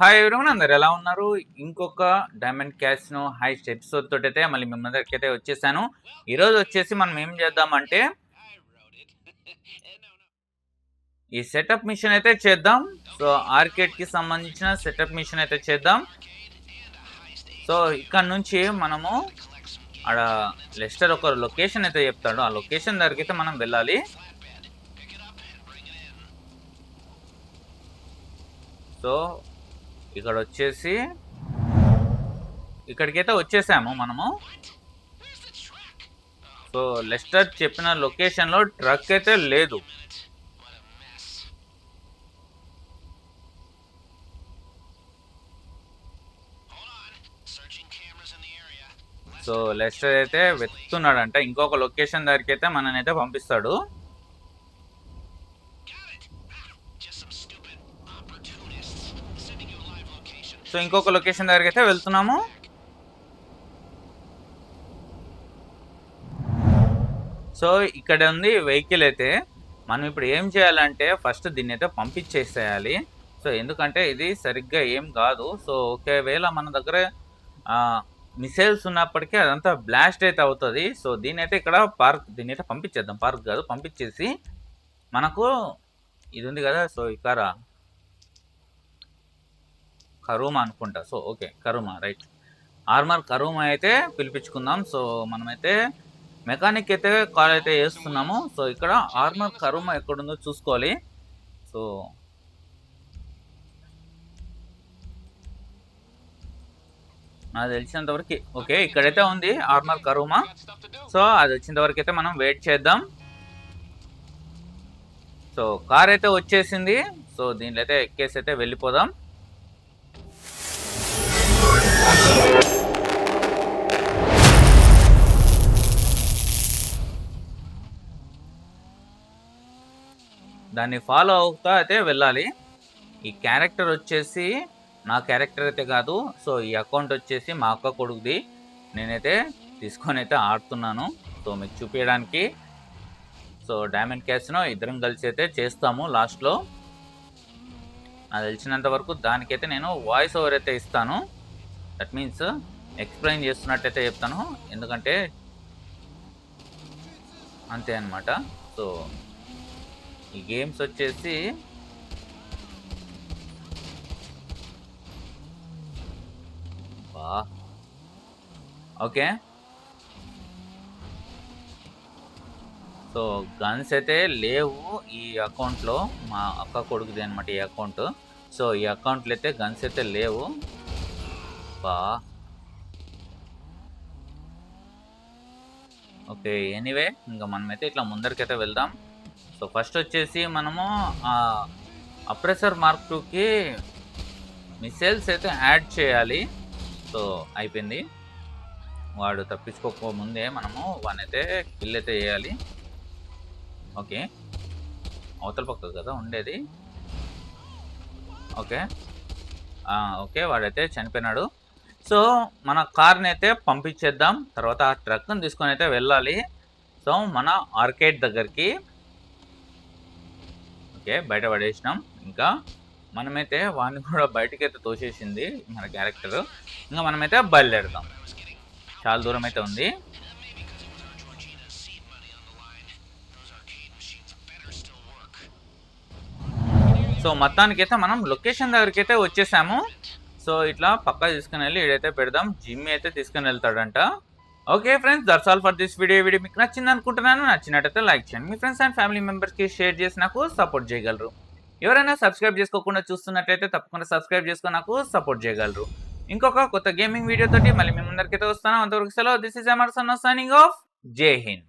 Hi everyone అందరు ఎలా ఉన్నారు? ఇంకొక డైమండ్ క్యాష్ను హై స్టెప్స్ తోటి అయితే మళ్ళీ మీ ముందరికి అయితే వచ్చేసాను ఈరోజు వచ్చేసి మనం ఏం చేద్దామంటే ఈ సెటప్ మిషన్ అయితే చేద్దాం. సో ఆర్కేడ్కి సంబంధించిన సెటప్ మిషన్ అయితే చేద్దాం. సో ఇక్కడ నుంచి మనము ఆడ లెస్టర్ ఒక లొకేషన్ అయితే చెప్తాడు. ఆ లొకేషన్ దగ్గరికి అయితే మనం వెళ్ళాలి. సో ఇక్కడ వచ్చేసి ఇక్కడికైతే వచ్చేసాము మనము. సో లెస్టర్ చెప్పిన లొకేషన్లో ట్రక్ అయితే లేదు. సో లెస్టర్ అయితే వెతుకుతున్నాడంట. ఇంకొక లొకేషన్ దగ్గరికి అయితే మననైతే పంపిస్తాడు. సో ఇంకొక లొకేషన్ దగ్గరికి అయితే వెళ్తున్నాము. సో ఇక్కడ ఉంది వెహికల్ అయితే. మనం ఇప్పుడు ఏం చేయాలంటే ఫస్ట్ దీన్ని అయితే పంపించేసేయాలి. సో ఎందుకంటే ఇది సరిగ్గా ఏం కాదు. సో ఒకవేళ మన దగ్గర మిసైల్స్ ఉన్నప్పటికీ అదంతా బ్లాస్ట్ అయితే అవుతుంది. సో దీని అయితే ఇక్కడ పార్క్ దీన్ని అయితే పంపించేద్దాం. పార్క్ కాదు పంపించేసి మనకు ఇది ఉంది కదా సో ఇక్కడ కరూమా అనుకుంటా. So okay కరూమా right. ఆర్మర్ కరూమా అయితే పిలిపించుకుందాం. సో మనమైతే మెకానిక్ అయితే కాల్ అయితే వేస్తున్నాము సో ఇక్కడ ఆర్మర్ కరూమా ఎక్కడుందో చూసుకోవాలి. సో నాకు తెలిసినంత వరకు ఓకే ఇక్కడైతే ఉంది ఆర్మర్ కరూమా. సో అది వచ్చేంత వరకు అయితే మనం వెయిట్ చేద్దాం. సో కార్ అయితే వచ్చేసింది. సో దీనిలో అయితే ఎక్కేసి అయితే వెళ్ళిపోదాం. దాన్ని ఫాలో అవుతా అయితే వెళ్ళాలి. ఈ క్యారెక్టర్ వచ్చేసి నా క్యారెక్టర్ అయితే కాదు. సో ఈ అకౌంట్ వచ్చేసి మా అక్క కొడుకుది. నేనైతే తీసుకొని అయితే ఆడుతున్నాను. సో మీకు చూపించడానికి. సో డైమండ్ క్యాష్ను ఇద్దరం కలిసి అయితే చేస్తాము లాస్ట్లో నాకు తెలిసినంత వరకు దానికైతే నేను వాయిస్ ఓవర్ అయితే ఇస్తాను. దట్ మీన్స్ ఎక్స్ప్లెయిన్ చేస్తున్నట్టయితే చెప్తాను. ఎందుకంటే అంతే అనమాట సో ఈ గేమ్స్ వచ్చేసి బా. ఓకే. సో గన్స్ అయితే లేవు ఈ అకౌంట్లో. మా అక్క కొడుకుది అనమాట ఈ అకౌంట్. సో ఈ అకౌంట్లో అయితే గన్స్ అయితే లేవు. బా. ఓకే ఎనీవే ఇంకా మనమైతే ఇట్లా ముందరికైతే వెళ్దాం. సో ఫస్ట్ వచ్చేసి మనము అప్రెసర్ మార్క్ టూకి మిసైల్స్ అయితే యాడ్ చేయాలి. సో అయిపోయింది. వాడు తప్పించుకోకముందే ముందే మనము అయితే కిల్ అయితే చేయాలి. ఓకే. అవతల పక్క కదా ఉండేది. ఓకే. ఓకే వాడైతే చనిపోయినాడు. సో మన కార్ని అయితే పంపించేద్దాం. తర్వాత ఆ ట్రక్ని తీసుకొని అయితే వెళ్ళాలి. సో మన ఆర్కేడ్ దగ్గరికి ఓకే బయట పడేసినాం. ఇంకా మనమైతే వాడిని కూడా బయటకైతే తోసేసింది మన క్యారెక్టర్. ఇంకా మనమైతే బయలుదేరుతాం. చాలా దూరం అయితే ఉంది. సో మొత్తానికైతే మనం లొకేషన్ దగ్గరికి అయితే వచ్చేసాము. సో ఇట్లా పక్కా తీసుకుని వెళ్ళి ఇడైతే పెడదాం. జిమ్ అయితే తీసుకుని వెళ్తాడంట. Okay friends that's all for this video video మీకు నచ్చింది అనుకుంటున్నాను నచ్చినట్టయితే లైక్ చేయండి. మీ ఫ్రెండ్స్ అండ్ ఫ్యామిలీ మెంబర్స్కి షేర్ చేసి నాకు సపోర్ట్ చేయగలరు. ఎవరైనా సబ్స్క్రైబ్ చేసుకోకుండా చూస్తున్నట్టయితే తప్పకుండా సబ్స్క్రైబ్ చేసుకొని నాకు సపోర్ట్ చేయగలరు. ఇంకొక కొత్త గేమింగ్ వీడియో తోటి మళ్ళీ మీ ముందరికైతే వస్తాను. అంతవరకు సెలవు. This is Emerson signing off Jai Hind